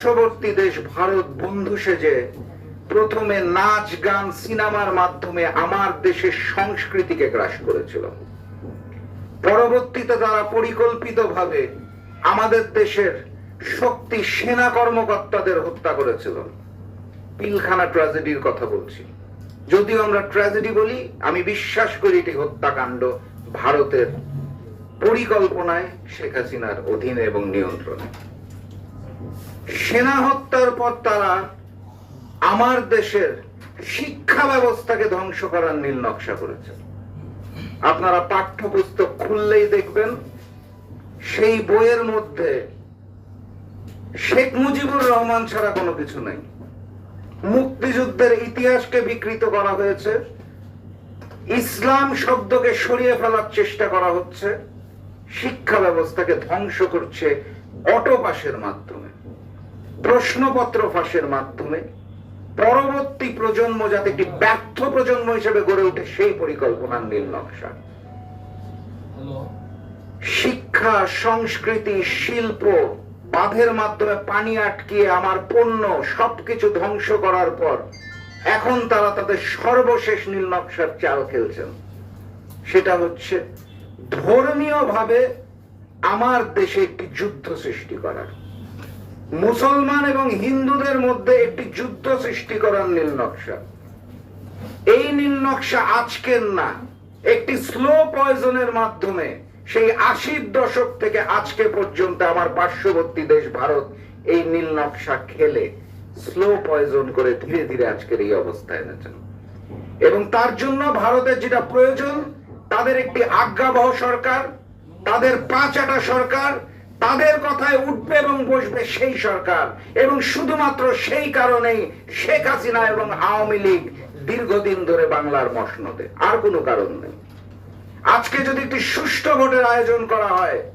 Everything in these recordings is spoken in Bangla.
পার্শ্ববর্তী দেশ ভারত বন্ধু সেজে প্রথমে নাচ, গান, সিনেমার মাধ্যমে আমার দেশের সংস্কৃতিকে গ্রাস করেছিল। পরবর্তীতে তারা পরিকল্পিতভাবে আমাদের দেশের শক্তি সেনা কর্মকর্তাদের হত্যা করেছিল, পিলখানা ট্র্যাজেডির কথা বলছি। যদিও আমরা ট্র্যাজেডি বলি, আমি বিশ্বাস করি এটি হত্যাকাণ্ড ভারতের পরিকল্পনায় শেখ হাসিনার অধীনে এবং নিয়ন্ত্রণে। সেনা হত্যার পর তারা আমার দেশের শিক্ষা ব্যবস্থাকে ধ্বংস করার নীল নকশা করেছে। আপনারা পাঠ্যপুস্তক খুললেই দেখবেন, সেই বইয়ের মধ্যে শেখ মুজিবুর রহমান ছাড়া কোনো কিছু নেই। মুক্তিযুদ্ধের ইতিহাসকে বিকৃত করা হয়েছে। ইসলাম শব্দকে সরিয়ে ফেলার চেষ্টা করা হচ্ছে। শিক্ষা ব্যবস্থাকে ধ্বংস করছে অটোপাসের মাধ্যমে। প্রশ্নপত্র ফাঁসের মাধ্যমে পরবর্তী প্রজন্ম যাতে একটি ব্যর্থ প্রজন্ম হিসেবে গড়ে ওঠে সেই পরিকল্পনার নীল নকশা। শিক্ষা সংস্কৃতি শিল্প বাঁধের মাধ্যমে পানি আটকিয়ে আমার পণ্য সবকিছু ধ্বংস করার পর এখন তারা তাদের সর্বশেষ নীল নকশার চাল খেলছেন। সেটা হচ্ছে ধর্মীয় ভাবে আমার দেশে একটি যুদ্ধ সৃষ্টি করার। মুসলমান এবং হিন্দুদের মধ্যে একটি যুদ্ধ সৃষ্টি করার নীল নকশা। এই নীল নকশা আজকের না, একটি স্লো পয়জনের মাধ্যমে সেই আশির দশক থেকে আজকে পর্যন্ত আমার পার্শ্ববর্তী দেশ ভারত এই নীল নকশা খেলে স্লো পয়জন করে ধীরে ধীরে আজকের এই অবস্থায় এনেছেন। এবং তার জন্য ভারতের যেটা প্রয়োজন, তাদের একটি আজ্ঞাবহ সরকার, তাদের পাঁচাটা সরকার তাদের কথায় উঠবে এবং বসবে সেই সরকার। এবং শুধুমাত্র সেই কারণেই শেখ হাসিনা এবং আওয়ামী লীগ দীর্ঘদিন ধরে বাংলার মসনদে। আর কোনো কারণ নেই। আজকে যদি একটি সুষ্ঠু ভোটের আয়োজন করা হয়,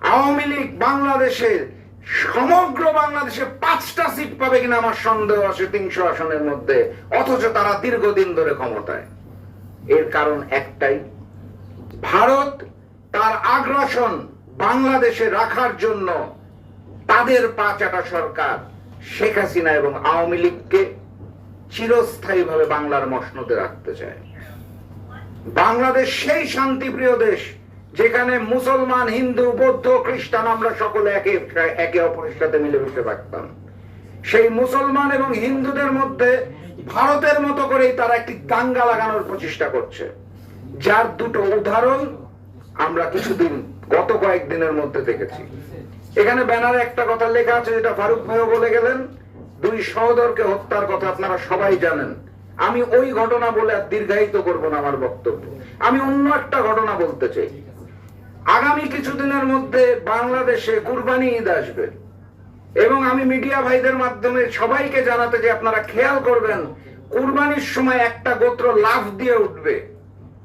আওয়ামী লীগ বাংলাদেশে, সমগ্র বাংলাদেশে পাঁচটা সিট পাবে কিনা আমার সন্দেহ আছে তিনশো আসনের মধ্যে, অথচ তারা দীর্ঘদিন ধরে ক্ষমতায়। এর কারণ একটাই, ভারত তার আগ্রাসন বাংলাদেশে রাখার জন্য তাদের পাঁচাটা সরকার শেখ হাসিনা এবং আওয়ামী লীগকে চিরস্থায়ীভাবে বাংলার মসনদে রাখতে চায়। বাংলাদেশ সেই শান্তিপ্রিয় দেশ যেখানে মুসলমান, হিন্দু, বৌদ্ধ, খ্রিস্টান আমরা সকলে একে একে অপরের সাথে মিলেমিশে থাকতাম। সেই মুসলমান এবং হিন্দুদের মধ্যে ভারতের মতো করেই তারা একটি দাঙ্গা লাগানোর প্রচেষ্টা করছে। যার দুটো উদাহরণ আমরা কিছুদিন গত কয়েকদিনের মধ্যে দেখেছি। এখানে ব্যানারে একটা কথা লেখা আছে, যেটা ফারুক ভাইও বলে গেলেন, দুই সহোদরকে হত্যার কথা আপনারা সবাই জানেন। আমি ওই ঘটনা বলে আর দীর্ঘায়িত করব না আমার বক্তব্য। আমি অন্য একটা ঘটনা বলতে চাই। আগামী কিছুদিনের মধ্যে বাংলাদেশে কুরবানি ঈদ আসবে। এবং আমি মিডিয়া ভাইদের মাধ্যমে সবাইকে জানাতে যে আপনারা খেয়াল করবেন, কুরবানির সময় একটা গোত্র লাভ দিয়ে উঠবে।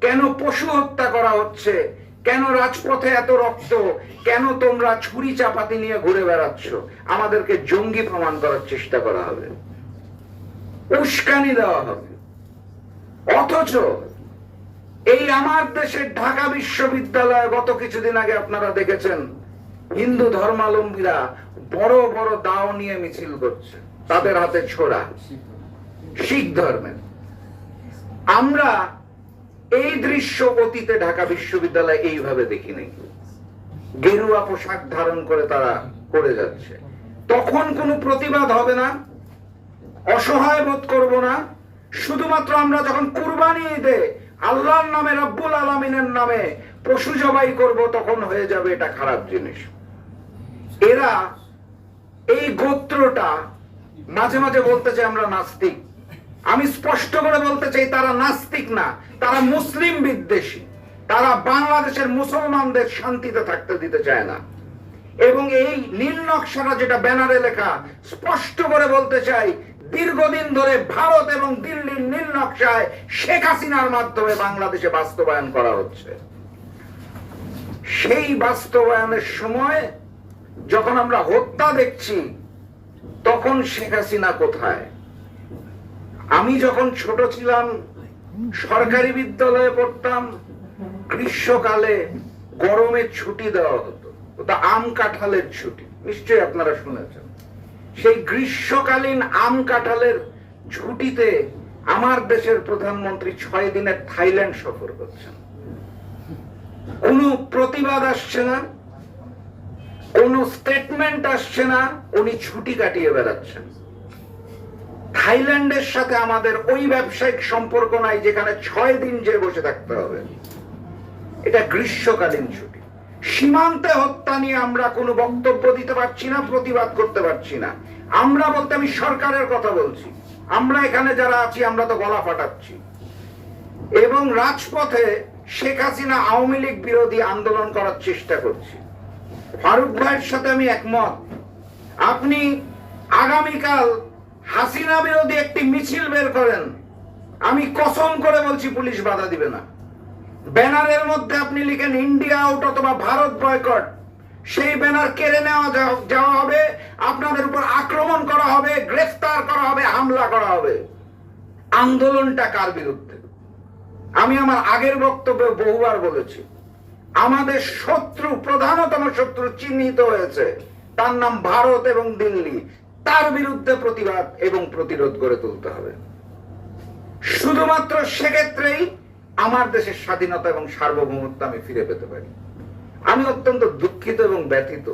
কেন পশু হত্যা করা হচ্ছে? কেন রাজপথে এত রক্ত? কেন তোমরা ছুরি চাপাতি নিয়ে ঘুরে বেড়াচ্ছ? আমাদেরকে জঙ্গি প্রমাণ করার চেষ্টা করা হবে। উস্কানি দেওয়া হবে। অথচ এই আমার দেশের ঢাকা বিশ্ববিদ্যালয়ে গত কিছুদিন আগে আপনারা দেখেছেন, হিন্দু ধর্মাবলম্বীরা বড় বড় দাও নিয়ে মিছিল করছে। তাদের হাতে ছোড়া শিখ ধর্মের। আমরা এই দৃশ্য অতীতে ঢাকা বিশ্ববিদ্যালয়ে এইভাবে দেখিনি। গেরুয়া পোশাক ধারণ করে তারা করে যাচ্ছে। তখন কোনো প্রতিবাদ হবে না, অসহায় বোধ করব না। শুধুমাত্র আমরা যখন কুরবানি ঈদে আল্লাহর নামে, রব্বুল আলমিনের নামে পশু জবাই করব, তখন হয়ে যাবে এটা খারাপ জিনিস। এরা এই গোত্রটা মাঝে মাঝে বলতে চাই আমরা নাস্তিক। আমি স্পষ্ট করে বলতে চাই, তারা নাস্তিক না, তারা মুসলিম বিদ্বেষী। তারা বাংলাদেশের মুসলমানদের শান্তিতে থাকতে দিতে চায় না। এবং এই নীল নকশাটা যেটা ব্যানারে লেখা, স্পষ্ট করে বলতে চাই, দীর্ঘদিন ধরে ভারত এবং দিল্লির নীল নকশায় শেখ হাসিনার মাধ্যমে বাংলাদেশে বাস্তবায়ন করা হচ্ছে। সেই বাস্তবায়নের সময় যখন আমরা হত্যা দেখছি, তখন শেখ হাসিনা কোথায়? আমি যখন ছোট ছিলাম, সরকারি বিদ্যালয়ে পড়তাম, গ্রীষ্মকালে গরমের ছুটি দেওয়া হতো। ওটা আম কাঁঠালের ছুটি। নিশ্চয়ই আপনারা শুনেছেন। সেই গ্রীষ্মকালীন আম কাঁঠালের ছুটিতে আমার দেশের প্রধানমন্ত্রী ছয় দিনের থাইল্যান্ড সফর করছেন। কোনো প্রতিবাদ আসছে না, কোনো স্টেটমেন্ট আসছে না, উনি ছুটি কাটিয়ে বেড়াচ্ছেন। থাইল্যান্ডের সাথে আমাদের ওই ব্যবসায়িক সম্পর্ক নাই যেখানে ছয় দিন যে বসে থাকতে হবে। এটা গ্রীষ্মকালীন ছুটি। সীমান্তে হত্যা নিয়ে আমরা কোনো বক্তব্য দিতে পারছি না, প্রতিবাদ করতে পারছি না। আমরা বলতে আমি সরকারের কথা বলছি। আমরা এখানে যারা আছি, আমরা তো গলা ফাটাচ্ছি। এবং রাজপথে শেখ হাসিনা আওয়ামী লীগ বিরোধী আন্দোলন করার চেষ্টা করছি। ফারুক ভাইয়ের সাথে আমি একমত। আপনি আগামীকাল হাসিনা বিরোধী একটি মিছিল বের করেন। আমি কসম করে বলছি, পুলিশ বাধা দিবে না। ব্যানারের মধ্যে আপনি লিখেন, ইন্ডিয়া আউট অথবা ভারত বয়কট সেই ব্যানার কেড়ে নেওয়া যাওয়া হবে। আপনাদের উপর আক্রমণ করা হবে, গ্রেফতার করা হবে, হামলা করা হবে। আন্দোলনটা কার বিরুদ্ধে? আমি আমার আগের বক্তব্যে বহুবার বলেছি, আমাদের শত্রু, প্রধানতম শত্রু চিহ্নিত হয়েছে। তার নাম ভারত এবং দিল্লি। তার বিরুদ্ধে প্রতিবাদ এবং প্রতিরোধ গড়ে তুলতে হবে। শুধুমাত্র সেক্ষেত্রেই আমার দেশের স্বাধীনতা এবং সার্বভৌমত্ব আমি ফিরে পেতে পারি। আমি অত্যন্ত দুঃখিত এবং ব্যথিত।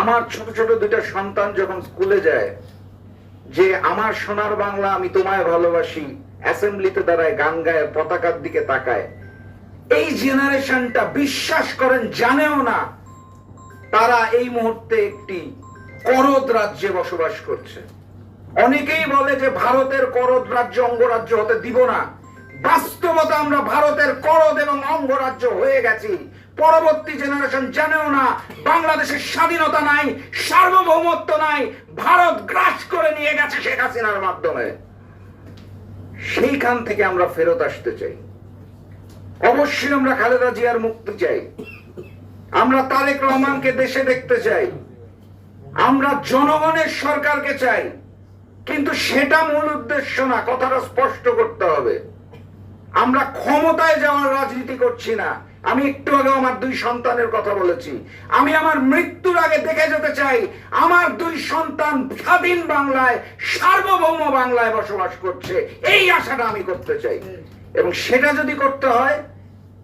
আমার ছোট ছোট দুইটা সন্তান যখন স্কুলে যায়, যে আমার সোনার বাংলা আমি তোমায় ভালোবাসি, অ্যাসেম্বলিতে দাঁড়ায় গান গায়, পতাকার দিকে তাকায়, এই জেনারেশনটা বিশ্বাস করেন জানেও না, তারা এই মুহূর্তে একটি করদ রাজ্যে বসবাস করছে। অনেকেই বলে যে ভারতের করদ রাজ্য অঙ্গরাজ্য হতে দিব না। বাস্তবতা আমরা ভারতের করদ এবং অঙ্গরাজ্য হয়ে গেছি। পরবর্তী জেনারেশন জানেও না, বাংলাদেশের স্বাধীনতা নাই, সার্বভৌমত্ব নাই, ভারত গ্রাস করে নিয়ে গেছে শেখ হাসিনার মাধ্যমে। সেইখান থেকে আমরা ফেরত আসতে চাই। অবশ্যই আমরা খালেদা জিয়ার মুক্তি চাই। আমরা তারেক রহমানকে দেশে দেখতে চাই। আমরা জনগণের সরকারকে চাই, কিন্তু সেটা মূল উদ্দেশ্য না, কথাটা স্পষ্ট করতে হবে। আমরা ক্ষমতায় যাওয়ার রাজনীতি করছি না। আমি একটু আগে আমার দুই সন্তানের কথা বলেছি। আমি আমার মৃত্যুর আগে দেখে যেতে চাই, আমার দুই সন্তান স্বাধীন বাংলায়, সার্বভৌম বাংলায় বসবাস করছে। এই আশাটা আমি করতে চাই। এবং সেটা যদি করতে হয়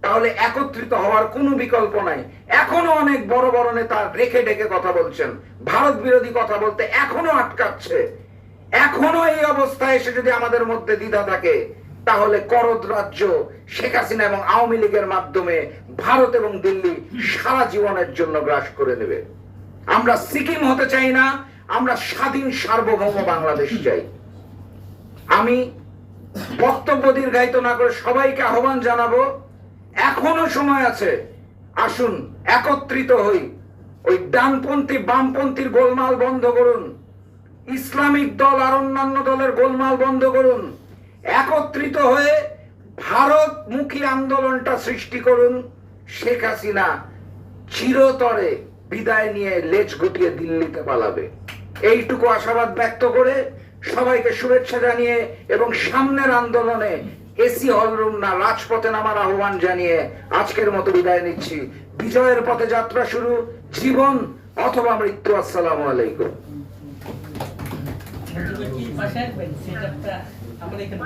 তাহলে একত্রিত হওয়ার কোনো বিকল্প নাই। এখনও অনেক বড় বড় নেতা রেখে ডেকে কথা বলছেন। ভারত বিরোধী কথা বলতে এখনও আটকাচ্ছে। এখনও এই অবস্থায় এসে যদি আমাদের মধ্যে দ্বিধা থাকে, তাহলে করদ রাজ্য, শেখ হাসিনা এবং আওয়ামী লীগের মাধ্যমে ভারত এবং দিল্লি সারা জীবনের জন্য গ্রাস করে নেবে আমরা সিকিম হতে চাই না, আমরা স্বাধীন সার্বভৌম বাংলাদেশ চাই। আমি বক্তব্য দীর্ঘায়িত না করে সবাইকে আহ্বান জানাব এখনও সময় আছে। আসুন, একত্রিত হই। ওই ডানপন্থী, বামপন্থীর গোলমাল বন্ধ করুন। ইসলামিক দল আর অন্যান্য দলের গোলমাল বন্ধ করুন। একত্রিত হয়ে ভারতমুখী আন্দোলনটা সৃষ্টি করুন। শেখ হাসিনা চিরতরে বিদায় নিয়ে লেজ গুটিয়ে দিল্লিতে পালাবে। এইটুকু আশাবাদ ব্যক্ত করে সবাইকে শুভেচ্ছা জানিয়ে এবং সামনের আন্দোলনে এসি হলরুম না, রাজপথে নামার আহ্বান জানিয়ে আজকের মতো বিদায় নিচ্ছি বিজয়ের পথে যাত্রা শুরু, জীবন অথবা মৃত্যু, আসসালাম আলাইকুম আমরা এখানে।